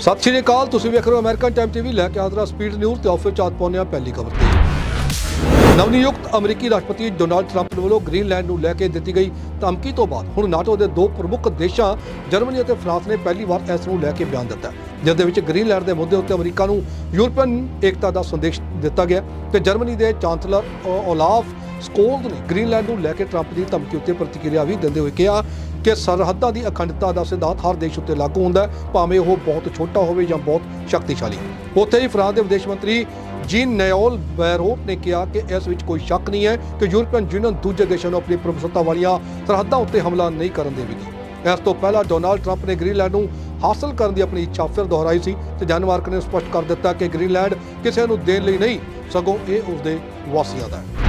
ਸਤਿ ਸ਼੍ਰੀ ਅਕਾਲ, ਤੁਸੀਂ ਵੇਖ ਰਹੇ ਹੋ ਅਮਰੀਕਨ ਟਾਈਮ ਟੀਵੀ, ਲੈ ਕੇ ਆਦਰਾ ਸਪੀਡ ਨਿਊਜ਼ ਤੇ ਆਫਰ ਚਾਤ ਪਾਉਂਦੇ ਹਾਂ ਪਹਿਲੀ ਖਬਰ ਤੇ। ਨਵਨਿਯੁਕਤ ਅਮਰੀਕੀ ਰਾਸ਼ਟਰਪਤੀ ਡੋਨਾਲਡ ਟਰੰਪ ਵੱਲੋਂ ਗ੍ਰੀਨਲੈਂਡ ਨੂੰ ਲੈ ਕੇ ਦਿੱਤੀ ਗਈ ਧਮਕੀ ਤੋਂ ਬਾਅਦ ਹੁਣ ਨਾਟੋ ਦੇ ਦੋ ਪ੍ਰਮੁੱਖ ਦੇਸ਼ਾਂ, ਜਰਮਨੀ ਅਤੇ ਫਰਾਂਸ ਨੇ ਪਹਿਲੀ ਵਾਰ ਇਸ ਨੂੰ ਲੈ ਕੇ ਬਿਆਨ ਦਿੱਤਾ। ਜਿਸ ਦੇ ਵਿੱਚ ਗ੍ਰੀਨਲੈਂਡ ਦੇ ਮੁੱਦੇ ਉੱਤੇ ਅਮਰੀਕਾ ਨੂੰ ਯੂਰਪੀਅਨ ਏਕਤਾ ਦਾ ਸੰਦੇਸ਼ ਦਿੱਤਾ ਗਿਆ ਤੇ ਜਰਮਨੀ ਦੇ ਚਾਂਸਲਰ ਓਲਾਫ ਸਕੋਲਡ ਨੇ ਗ੍ਰੀਨਲੈਂਡ ਨੂੰ ਲੈ ਕੇ ਟਰੰਪ ਦੀ ਧਮਕੀ ਉੱਤੇ ਪ੍ਰਤੀਕਿਰਿਆ ਵੀ ਦਿੰਦੇ ਹੋਏ ਕਿਹਾ ਕਿ ਸਰਹੱਦਾਂ ਦੀ ਅਖੰਡਤਾ ਦਾ ਸਿਧਾਂਤ ਹਰ ਦੇਸ਼ ਉੱਤੇ ਲਾਗੂ ਹੁੰਦਾ ਹੈ, ਭਾਵੇਂ ਉਹ ਬਹੁਤ ਛੋਟਾ ਹੋਵੇ ਜਾਂ ਬਹੁਤ ਸ਼ਕਤੀਸ਼ਾਲੀ। ਉੱਥੇ ਹੀ ਫਰਾਂਸ ਦੇ ਵਿਦੇਸ਼ ਮੰਤਰੀ ਜੀਨ ਨਯੋਲ ਬੈਰੋਟ ਨੇ ਕਿਹਾ ਕਿ ਇਸ ਵਿੱਚ ਕੋਈ ਸ਼ੱਕ ਨਹੀਂ ਹੈ ਕਿ ਯੂਰਪੀਅਨ ਯੂਨੀਅਨ ਦੂਜੇ ਦੇਸ਼ਾਂ ਨੂੰ ਆਪਣੀ ਪ੍ਰਭੂਸੱਤਾ ਵਾਲੀਆਂ ਸਰਹੱਦਾਂ ਉੱਤੇ ਹਮਲਾ ਨਹੀਂ ਕਰਨ ਦੇਵੇਗੀ। ਇਸ ਤੋਂ ਪਹਿਲਾਂ ਡੋਨਾਲਡ ਟਰੰਪ ਨੇ ਗ੍ਰੀਨਲੈਂਡ ਨੂੰ ਹਾਸਲ ਕਰਨ ਦੀ ਆਪਣੀ ਇੱਛਾ ਫਿਰ ਦੁਹਰਾਈ ਸੀ ਤੇ ਜਨਮਾਰਕ ਨੇ ਸਪਸ਼ਟ ਕਰ ਦਿੱਤਾ ਕਿ ਗ੍ਰੀਨਲੈਂਡ ਕਿਸੇ ਨੂੰ ਦੇਣ ਲਈ ਨਹੀਂ, ਸਗੋਂ ਇਹ ਉਸਦੇ ਵਾਸੀਆਂ ਦਾ ਹੈ।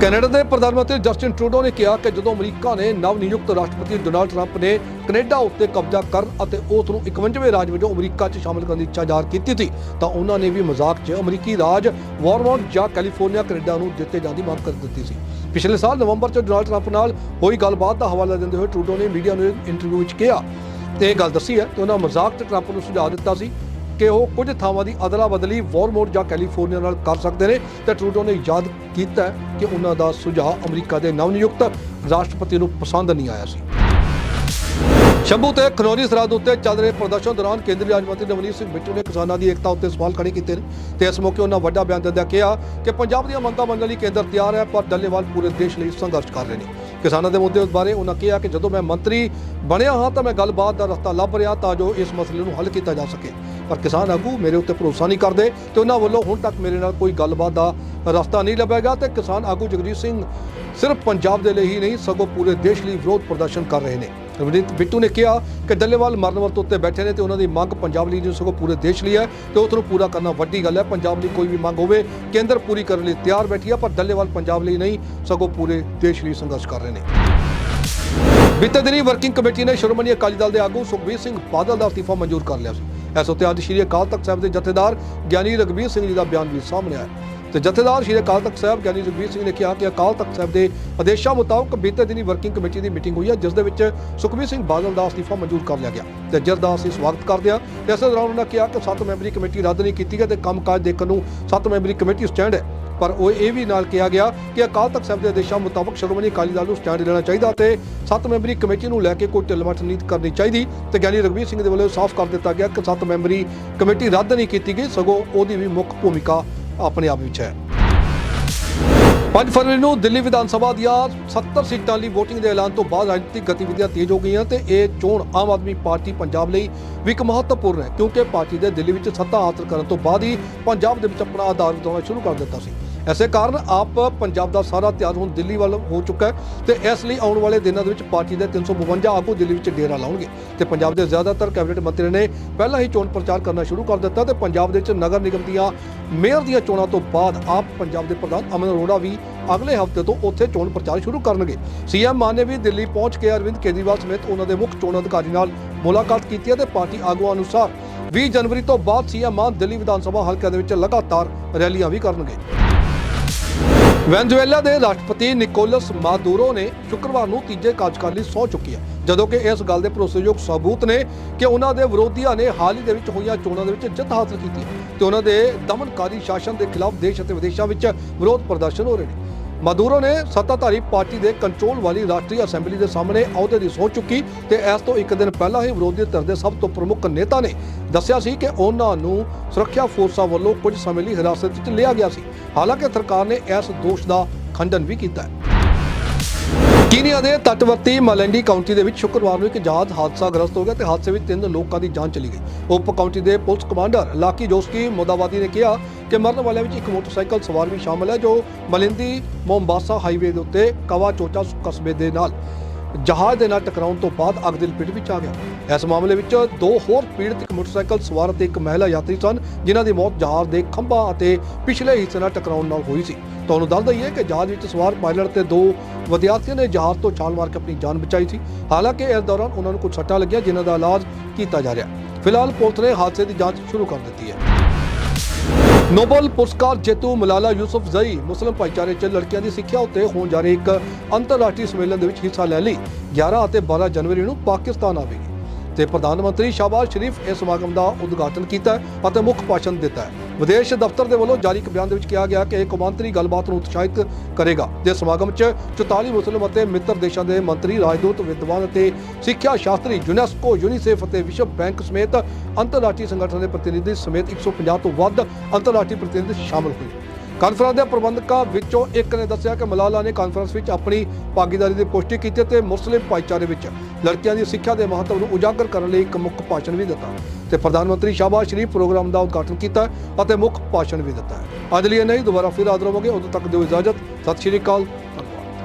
ਕੈਨੇਡਾ ਦੇ ਪ੍ਰਧਾਨ ਮੰਤਰੀ ਜਸਟਿਨ ਟਰੂਡੋ ਨੇ ਕਿਹਾ ਕਿ ਜਦੋਂ ਅਮਰੀਕਾ ਨੇ ਨਵ ਨਿਯੁਕਤ ਰਾਸ਼ਟਰਪਤੀ ਡੋਨਾਲਡ ਟਰੰਪ ਨੇ ਕੈਨੇਡਾ ਉੱਤੇ ਕਬਜ਼ਾ ਕਰਨ ਅਤੇ ਉਸ ਨੂੰ 51ਵੇਂ ਰਾਜ ਵਜੋਂ ਅਮਰੀਕਾ 'ਚ ਸ਼ਾਮਲ ਕਰਨ ਦੀ ਇੱਛਾ ਜ਼ਾਹਰ ਕੀਤੀ ਸੀ, ਤਾਂ ਉਹਨਾਂ ਨੇ ਵੀ ਮਜ਼ਾਕ 'ਚ ਅਮਰੀਕੀ ਰਾਜ ਵਾਰਮੌਂਟ ਜਾਂ ਕੈਲੀਫੋਰਨੀਆ, ਕੈਨੇਡਾ ਨੂੰ ਦਿੱਤੇ ਜਾਣ ਦੀ ਮੰਗ ਕਰ ਦਿੱਤੀ ਸੀ। ਪਿਛਲੇ ਸਾਲ ਨਵੰਬਰ 'ਚ ਡੋਨਾਲਡ ਟਰੰਪ ਨਾਲ ਹੋਈ ਗੱਲਬਾਤ ਦਾ ਹਵਾਲਾ ਦਿੰਦੇ ਹੋਏ ਟਰੂਡੋ ਨੇ ਮੀਡੀਆ ਨੂੰ ਇੰਟਰਵਿਊ ਵਿੱਚ ਕਿਹਾ ਤੇ ਇਹ ਗੱਲ ਦੱਸੀ ਹੈ ਤੇ ਉਹਨਾਂ ਮਜ਼ਾਕ 'ਚ ਟਰੰਪ ਨੂੰ ਸੁਝਾਅ ਦਿੱਤਾ ਸੀ ਕਿ ਉਹ ਕੁਝ ਥਾਵਾਂ ਦੀ ਅਦਲਾ ਬਦਲੀ ਵਾਰਮੋਰ ਜਾਂ ਕੈਲੀਫੋਰਨੀਆ ਨਾਲ ਕਰ ਸਕਦੇ ਨੇ ਤੇ ਟਰੂਡੋ ਨੇ ਯਾਦ ਕੀਤਾ ਕਿ ਉਹਨਾਂ ਦਾ ਸੁਝਾਅ ਅਮਰੀਕਾ ਦੇ ਨਵ ਨਿਯੁਕਤ ਰਾਸ਼ਟਰਪਤੀ ਨੂੰ ਪਸੰਦ ਨਹੀਂ ਆਇਆ ਸੀ। ਸ਼ੰਭੂ ਤੇ ਖਨੌਰੀ ਸਰਹੱਦ ਉੱਤੇ ਚੱਲ ਰਹੇ ਪ੍ਰਦਰਸ਼ਨ ਦੌਰਾਨ ਕੇਂਦਰੀ ਰਾਜ ਮੰਤਰੀ ਨਵਨੀਤ ਸਿੰਘ ਬਿੱਟੂ ਨੇ ਕਿਸਾਨਾਂ ਦੀ ਏਕਤਾ ਉੱਤੇ ਸਵਾਲ ਖੜੇ ਕੀਤੇ ਨੇ ਤੇ ਇਸ ਮੌਕੇ ਉਹਨਾਂ ਵੱਡਾ ਬਿਆਨ ਦਿੰਦਿਆਂ ਕਿਹਾ ਕਿ ਪੰਜਾਬ ਦੀਆਂ ਮੰਗਾਂ ਮੰਨਣ ਲਈ ਕੇਂਦਰ ਤਿਆਰ ਹੈ, ਪਰ ਡੱਲੇਵਾਲ ਪੂਰੇ ਦੇਸ਼ ਲਈ ਸੰਘਰਸ਼ ਕਰ ਰਹੇ ਨੇ। ਕਿਸਾਨਾਂ ਦੇ ਮੁੱਦੇ ਬਾਰੇ ਉਹਨਾਂ ਕਿਹਾ ਕਿ ਜਦੋਂ ਮੈਂ ਮੰਤਰੀ ਬਣਿਆ ਹਾਂ ਤਾਂ ਮੈਂ ਗੱਲਬਾਤ ਦਾ ਰਸਤਾ ਲੱਭ ਰਿਹਾ ਤਾਂ ਜੋ ਇਸ ਮਸਲੇ ਨੂੰ ਹੱਲ ਕੀਤਾ ਜਾ ਸਕੇ। ਪਰ ਕਿਸਾਨ ਆਗੂ ਮੇਰੇ ਉੱਤੇ ਭਰੋਸਾ ਨਹੀਂ ਕਰਦੇ ਤੇ ਉਹਨਾਂ ਵੱਲੋਂ ਹੁਣ ਤੱਕ ਮੇਰੇ ਨਾਲ ਕੋਈ ਗੱਲਬਾਤ ਦਾ ਰਸਤਾ ਨਹੀਂ ਲੱਭੇਗਾ ਤੇ ਕਿਸਾਨ ਆਗੂ ਜਗਜੀਤ ਸਿੰਘ ਸਿਰਫ ਪੰਜਾਬ ਦੇ ਲਈ ਹੀ ਨਹੀਂ, ਸਗੋਂ ਪੂਰੇ ਦੇਸ਼ ਲਈ ਵਿਰੋਧ ਪ੍ਰਦਰਸ਼ਨ ਕਰ ਰਹੇ ਨੇ। ਰਵਨੀਤ ਬਿੱਟੂ ਨੇ ਕਿਹਾ ਕਿ ਡੱਲੇਵਾਲ ਮਰਨ ਵਰਤ ਉੱਤੇ ਬੈਠੇ ਨੇ ਤੇ ਉਹਨਾਂ ਦੀ ਮੰਗ ਪੰਜਾਬ ਲਈ ਨਹੀਂ, ਸਗੋਂ ਪੂਰੇ ਦੇਸ਼ ਲਈ ਹੈ ਤੇ ਉਸ ਨੂੰ ਪੂਰਾ ਕਰਨਾ ਵੱਡੀ ਗੱਲ ਹੈ। ਪੰਜਾਬ ਲਈ ਕੋਈ ਵੀ ਮੰਗ ਹੋਵੇ, ਕੇਂਦਰ ਪੂਰੀ ਕਰਨ ਲਈ ਤਿਆਰ ਬੈਠੀ ਹੈ, ਪਰ ਡੱਲੇਵਾਲ ਪੰਜਾਬ ਲਈ ਨਹੀਂ, ਸਗੋਂ ਪੂਰੇ ਦੇਸ਼ ਲਈ ਸੰਘਰਸ਼ ਕਰ ਰਹੇ ਨੇ। ਬੀਤੇ ਦਿਨੀ ਵਰਕਿੰਗ ਕਮੇਟੀ ਨੇ ਸ਼੍ਰੋਮਣੀ ਅਕਾਲੀ ਦਲ ਦੇ ਆਗੂ ਸੁਖਬੀਰ ਸਿੰਘ ਬਾਦਲ ਦਾ ਅਸਤੀਫਾ ਮਨਜ਼ੂਰ ਕਰ ਲਿਆ ਸੀ। ਇਸ ਉੱਤੇ ਅੱਜ ਸ਼੍ਰੀ ਅਕਾਲ ਤਖਤ ਸਾਹਿਬ ਦੇ ਜਥੇਦਾਰ ਗਿਆਨੀ ਰਗਵੀਰ ਸਿੰਘ ਜੀ ਦਾ ਬਿਆਨ ਵੀ ਸਾਹਮਣੇ ਆਇਆ। ਤੇ ਜਥੇਦਾਰ ਸ਼੍ਰੀ ਅਕਾਲ ਤਖਤ ਸਾਹਿਬ ਗਿਆਨੀ ਰਗਵੀਰ ਸਿੰਘ ਨੇ ਕਿਹਾ ਕਿ ਅਕਾਲ ਤਖਤ ਸਾਹਿਬ ਦੇ ਆਦੇਸ਼ਾਂ ਮੁਤਾਬਕ ਬੀਤੇ ਦਿਨੀ ਵਰਕਿੰਗ ਕਮੇਟੀ ਦੀ ਮੀਟਿੰਗ ਹੋਈ ਹੈ, ਜਿਸ ਦੇ ਵਿੱਚ ਸੁਖਬੀਰ ਸਿੰਘ ਬਾਦਲ ਦਾ ਅਸਤੀਫਾ ਮਨਜ਼ੂਰ ਕਰ ਲਿਆ ਗਿਆ ਤੇ ਜਿਸ ਦਾ ਅਸੀਂ ਸਵਾਗਤ ਕਰਦੇ ਹਾਂ ਤੇ ਇਸੇ ਦੌਰਾਨ ਉਹਨਾਂ ਕਿਹਾ ਕਿ ਸੱਤ ਮੈਂਬਰੀ ਕਮੇਟੀ ਰੱਦ ਨਹੀਂ ਕੀਤੀ ਗਈ ਤੇ ਕੰਮਕਾਜ ਦੇਖਣ ਨੂੰ ਸੱਤ ਮੈਂਬਰੀ ਕਮੇਟੀ ਸਟੈਂਡ ਹੈ। ਪਰ ਉਹ ਇਹ ਵੀ ਨਾਲ ਕਿਹਾ ਗਿਆ ਕਿ ਅਕਾਲ ਤਖਤ ਸਾਹਿਬ ਦੇ ਆਦੇਸ਼ਾਂ ਮੁਤਾਬਕ ਸ਼੍ਰੋਮਣੀ ਅਕਾਲੀ ਦਲ ਨੂੰ ਸਟੈਂਡ ਲੈਣਾ ਚਾਹੀਦਾ ਤੇ ਸੱਤ ਮੈਂਬਰੀ ਕਮੇਟੀ ਨੂੰ ਲੈ ਕੇ ਕੋਈ ਢਿੱਲਮੱਠ ਨਹੀਂ ਕਰਨੀ ਚਾਹੀਦੀ ਤੇ ਗਿਆਨੀ ਰਗਵੀਰ ਸਿੰਘ ਦੇ ਵੱਲੋਂ ਸਾਫ਼ ਕਰ ਦਿੱਤਾ ਗਿਆ ਕਿ ਸੱਤ ਮੈਂਬਰੀ ਕਮੇਟੀ ਰੱਦ ਨਹੀਂ ਕੀਤੀ ਗਈ, ਸਗੋਂ ਉਹਦੀ ਵੀ ਮੁੱਖ ਭੂਮਿਕਾ ਆਪਣੇ ਆਪ ਵਿੱਚ ਹੈ। 5 ਫਰਵਰੀ ਨੂੰ ਦਿੱਲੀ ਵਿਧਾਨ ਸਭਾ ਦੀਆਂ 70 ਸੀਟਾਂ ਲਈ VOTING ਦੇ ਐਲਾਨ ਤੋਂ ਬਾਅਦ ਰਾਜਨੀਤਿਕ ਗਤੀਵਿਧੀਆਂ ਤੇਜ਼ ਹੋ ਗਈਆਂ ਤੇ ਇਹ ਚੋਣ ਆਮ ਆਦਮੀ ਪਾਰਟੀ ਪੰਜਾਬ ਲਈ ਵੀ ਇੱਕ ਮਹੱਤਵਪੂਰਨ ਹੈ ਕਿਉਂਕਿ ਪਾਰਟੀ ਦੇ ਦਿੱਲੀ ਵਿੱਚ ਸੱਤਾ ਹਾਸਲ ਕਰਨ ਤੋਂ ਬਾਅਦ ਹੀ ਪੰਜਾਬ ਦੇ ਵਿੱਚ ਆਪਣਾ ਆਧਾਰ ਵਧਾਉਣਾ ਸ਼ੁਰੂ ਕਰ ਦਿੱਤਾ ਸੀ। ਐਸੇ ਕਾਰਨ ਆਪ ਪੰਜਾਬ ਦਾ ਸਾਰਾ ਧਿਆਨ ਹੁਣ ਦਿੱਲੀ ਵੱਲ ਹੋ ਚੁੱਕਾ ਹੈ ਤੇ ਇਸ ਲਈ ਆਉਣ ਵਾਲੇ ਦਿਨਾਂ ਦੇ ਵਿੱਚ ਪਾਰਟੀ ਦੇ 352 ਆਗੂ ਦਿੱਲੀ ਵਿੱਚ ਡੇਰਾ ਲਾਉਣਗੇ। ਤੇ ਪੰਜਾਬ ਦੇ ਜ਼ਿਆਦਾਤਰ ਕੈਬਨਿਟ ਮੰਤਰੀ ਨੇ ਪਹਿਲਾਂ ਹੀ ਚੋਣ ਪ੍ਰਚਾਰ ਕਰਨਾ ਸ਼ੁਰੂ ਕਰ ਦਿੱਤਾ ਤੇ ਪੰਜਾਬ ਦੇ ਵਿੱਚ ਨਗਰ ਨਿਗਮ ਦੀਆਂ ਮੇਅਰ ਦੀਆਂ ਚੋਣਾਂ ਤੋਂ ਬਾਅਦ ਆਪ ਪੰਜਾਬ ਦੇ ਪ੍ਰਧਾਨ ਅਮਨ ਅਰੋੜਾ ਵੀ ਅਗਲੇ ਹਫ਼ਤੇ ਤੋਂ ਉੱਥੇ ਚੋਣ ਪ੍ਰਚਾਰ ਸ਼ੁਰੂ ਕਰਨਗੇ। ਸੀਐਮ ਮਾਨ ਨੇ ਵੀ ਦਿੱਲੀ ਪਹੁੰਚ ਕੇ ਅਰਵਿੰਦ ਕੇਜਰੀਵਾਲ ਸਮੇਤ ਉਹਨਾਂ ਦੇ ਮੁੱਖ ਚੋਣ ਅਧਿਕਾਰੀ ਨਾਲ ਮੁਲਾਕਾਤ ਕੀਤੀ ਹੈ ਤੇ ਪਾਰਟੀ ਆਗੂਆਂ ਅਨੁਸਾਰ 20 ਜਨਵਰੀ ਤੋਂ ਬਾਅਦ ਸੀਐਮ ਮਾਨ ਦਿੱਲੀ ਵਿਧਾਨ ਸਭਾ ਹਲਕੇ ਦੇ ਵਿੱਚ ਲਗਾਤਾਰ ਰੈਲੀਆਂ ਵੀ ਕਰਨਗੇ। ਵੈਨਜ਼ੂਏਲਾ ਦੇ ਰਾਸ਼ਟਰਪਤੀ ਨਿਕੋਲਸ ਮਾਦੂਰੋ ਨੇ ਸ਼ੁੱਕਰਵਾਰ ਨੂੰ ਤੀਜੇ ਕਾਰਜਕਾਲ ਲਈ ਸਹੁੰ ਚੁੱਕੀ ਹੈ, ਜਦੋਂ ਕਿ ਇਸ ਗੱਲ ਦੇ ਭਰੋਸੇਯੋਗ ਸਬੂਤ ਨੇ ਕਿ ਉਹਨਾਂ ਦੇ ਵਿਰੋਧੀਆਂ ਨੇ ਹਾਲ ਹੀ ਦੇ ਵਿੱਚ ਹੋਈਆਂ ਚੋਣਾਂ ਦੇ ਵਿੱਚ ਜਿੱਤ ਹਾਸਲ ਕੀਤੀ ਹੈ ਤੇ ਉਹਨਾਂ ਦੇ ਦਮਨਕਾਰੀ ਸ਼ਾਸਨ ਦੇ ਖਿਲਾਫ ਦੇਸ਼ ਅਤੇ ਵਿਦੇਸ਼ਾਂ ਵਿੱਚ ਵਿਰੋਧ ਪ੍ਰਦਰਸ਼ਨ ਹੋ ਰਹੇ ਨੇ। ਮਾਦੂਰੋ ਨੇ ਸੱਤਾਧਾਰੀ ਪਾਰਟੀ ਦੇ ਕੰਟਰੋਲ ਵਾਲੀ ਰਾਸ਼ਟਰੀ ਅਸੈਂਬਲੀ ਦੇ ਸਾਹਮਣੇ ਅਹੁਦੇ ਦੀ ਸਹੁੰ ਚੁੱਕੀ ਤੇ ਇਸ ਤੋਂ ਇੱਕ ਦਿਨ ਪਹਿਲਾਂ ਹੀ ਵਿਰੋਧੀ ਧਿਰ ਦੇ ਸਭ ਤੋਂ ਪ੍ਰਮੁੱਖ ਨੇਤਾ ਨੇ ਦੱਸਿਆ ਸੀ ਕਿ ਉਹਨਾਂ ਨੂੰ ਸੁਰੱਖਿਆ ਫੋਰਸਾਂ ਵੱਲੋਂ ਕੁਝ ਸਮੇਂ ਲਈ ਹਿਰਾਸਤ ਵਿੱਚ ਲਿਆ ਗਿਆ ਸੀ। ਹਾਲਾਂਕਿ ਸਰਕਾਰ ਨੇ ਇਸ ਦੋਸ਼ ਦਾ ਖੰਡਨ ਵੀ ਕੀਤਾ ਹੈ। ਕੀਨੀਆ ਦੇ ਤੱਟਵਰਤੀ ਮਲੈਂਡੀ ਕਾਉਂਟੀ ਦੇ ਵਿੱਚ ਸ਼ੁੱਕਰਵਾਰ ਨੂੰ ਇੱਕ ਜਹਾਜ਼ ਹਾਦਸਾ ਗ੍ਰਸਤ ਹੋ ਗਿਆ ਤੇ ਹਾਦਸੇ ਵਿੱਚ ਤਿੰਨ ਲੋਕਾਂ ਦੀ ਜਾਨ ਚਲੀ ਗਈ। ਉਪ ਕਾਉਂਟੀ ਦੇ ਪੁਲਿਸ ਕਮਾਂਡਰ ਲਾਕੀ ਜੋਸਕੀ ਮੋਦਾਵਾਦੀ ਨੇ ਕਿਹਾ ਕਿ ਮਰਨ ਵਾਲਿਆਂ ਵਿੱਚ ਇੱਕ ਮੋਟਰਸਾਈਕਲ ਸਵਾਰ ਵੀ ਸ਼ਾਮਲ ਹੈ, ਜੋ ਮਲਿੰਦੀ ਮੋਮਬਾਸਾ ਹਾਈਵੇ ਦੇ ਉੱਤੇ ਕਵਾਚੋਚਾ ਕਸਬੇ ਦੇ ਨਾਲ। ਜਹਾਜ਼ ਦੇ ਨਾਲ ਟਕਰਾਉਣ ਤੋਂ ਬਾਅਦ ਅੱਗ ਦੀ ਲਪੇਟ ਵਿੱਚ ਆ ਗਿਆ। ਇਸ ਮਾਮਲੇ ਵਿੱਚ ਦੋ ਹੋਰ ਪੀੜਤ ਇੱਕ ਮੋਟਰਸਾਈਕਲ ਸਵਾਰ ਅਤੇ ਇੱਕ ਮਹਿਲਾ ਯਾਤਰੀ ਸਨ, ਜਿਨ੍ਹਾਂ ਦੀ ਮੌਤ ਜਹਾਜ਼ ਦੇ ਖੰਭਾਂ ਅਤੇ ਪਿਛਲੇ ਹਿੱਸੇ ਨਾਲ ਟਕਰਾਉਣ ਨਾਲ ਹੋਈ ਸੀ। ਤੁਹਾਨੂੰ ਦੱਸ ਦਈਏ ਕਿ ਜਹਾਜ਼ ਵਿੱਚ ਸਵਾਰ ਪਾਇਲਟ ਤੇ ਦੋ ਵਿਦਿਆਰਥੀਆਂ ਨੇ ਜਹਾਜ਼ ਤੋਂ ਛਾਲ ਮਾਰ ਕੇ ਆਪਣੀ ਜਾਨ ਬਚਾਈ ਸੀ। ਹਾਲਾਂਕਿ ਇਸ ਦੌਰਾਨ ਉਹਨਾਂ ਨੂੰ ਕੁਝ ਸੱਟਾਂ ਲੱਗੀਆਂ, ਜਿਨ੍ਹਾਂ ਦਾ ਇਲਾਜ ਕੀਤਾ ਜਾ ਰਿਹਾ ਫਿਲਹਾਲ ਪੁਲਿਸ ਨੇ ਹਾਦਸੇ ਦੀ ਜਾਂਚ ਸ਼ੁਰੂ ਕਰ ਦਿੱਤੀ ਹੈ। ਨੋਬਲ ਪੁਰਸਕਾਰ ਜੇਤੂ ਮਲਾਲਾ ਯੂਸਫ ਜ਼ਈ ਮੁਸਲਮ ਭਾਈਚਾਰੇ 'ਚ ਲੜਕੀਆਂ ਦੀ ਸਿੱਖਿਆ ਉੱਤੇ ਹੋਣ ਜਾ ਰਹੇ ਇੱਕ ਅੰਤਰਰਾਸ਼ਟਰੀ ਸੰਮੇਲਨ ਦੇ ਵਿੱਚ ਹਿੱਸਾ ਲੈਣ ਲਈ। 11 ਅਤੇ 12 ਜਨਵਰੀ ਨੂੰ ਪਾਕਿਸਤਾਨ ਆਵੇਗੀ। ਤੇ ਪ੍ਰਧਾਨ ਮੰਤਰੀ ਸ਼ਾਬਾਜ਼ ਸ਼ਰੀਫ ਇਸ ਸਮਾਗਮ ਦਾ ਉਦਘਾਟਨ ਕੀਤਾ ਅਤੇ ਮੁੱਖ ਭਾਸ਼ਣ ਦਿੱਤਾ ਵਿਦੇਸ਼ ਦਫ਼ਤਰ ਦੇ ਵੱਲੋਂ ਜਾਰੀ ਇੱਕ ਬਿਆਨ ਦੇ ਵਿੱਚ ਕਿਹਾ ਗਿਆ ਕਿ ਇਹ ਕੌਮਾਂਤਰੀ ਗੱਲਬਾਤ ਨੂੰ ਉਤਸ਼ਾਹਿਤ ਕਰੇਗਾ, ਜਿਸ ਸਮਾਗਮ 'ਚ 44 ਮੁਸਲਿਮ ਅਤੇ ਮਿੱਤਰ ਦੇਸ਼ਾਂ ਦੇ ਮੰਤਰੀ, ਰਾਜਦੂਤ, ਵਿਦਵਾਨ ਅਤੇ ਸਿੱਖਿਆ ਸ਼ਾਸਤਰੀ ਯੂਨੈਸਕੋ, ਯੂਨੀਸੇਫ ਅਤੇ ਵਿਸ਼ਵ ਬੈਂਕ ਸਮੇਤ ਅੰਤਰਰਾਸ਼ਟਰੀ ਸੰਗਠਨਾਂ ਦੇ ਪ੍ਰਤੀਨਿਧੀ ਸਮੇਤ 150 ਤੋਂ ਵੱਧ ਅੰਤਰਰਾਸ਼ਟਰੀ ਪ੍ਰਤੀਨਿਧੀ ਸ਼ਾਮਲ ਹੋਏ। ਕਾਨਫਰੰਸ ਦੇ ਪ੍ਰਬੰਧਕਾਂ ਵਿੱਚੋਂ ਇੱਕ ਨੇ ਦੱਸਿਆ ਕਿ ਮਲਾਲਾ ਨੇ ਕਾਨਫਰੰਸ ਵਿੱਚ ਆਪਣੀ ਭਾਗੀਦਾਰੀ ਦੀ ਪੁਸ਼ਟੀ ਕੀਤੀ ਤੇ ਮੁਸਲਿਮ ਭਾਈਚਾਰੇ ਵਿੱਚ ਲੜਕੀਆਂ ਦੀ ਸਿੱਖਿਆ ਦੇ ਮਹੱਤਵ ਨੂੰ ਉਜਾਗਰ ਕਰਨ ਲਈ ਇੱਕ ਮੁੱਖ ਭਾਸ਼ਣ ਵੀ ਦਿੱਤਾ ਤੇ ਪ੍ਰਧਾਨ ਮੰਤਰੀ ਸ਼ਾਬਾਜ਼ ਸ਼ਰੀਫ ਪ੍ਰੋਗਰਾਮ ਦਾ ਉਦਘਾਟਨ ਕੀਤਾ ਅਤੇ ਮੁੱਖ ਭਾਸ਼ਣ ਵੀ ਦਿੱਤਾ। ਅੱਜ ਲਈ ਨਹੀਂ ਦੁਬਾਰਾ ਫਿਰ ਹਾਜ਼ਰ ਹੋਵਾਂਗੇ। ਉਦੋਂ ਤੱਕ ਦਿਓ ਇਜਾਜ਼ਤ। ਸਤਿ ਸ਼੍ਰੀ ਅਕਾਲ।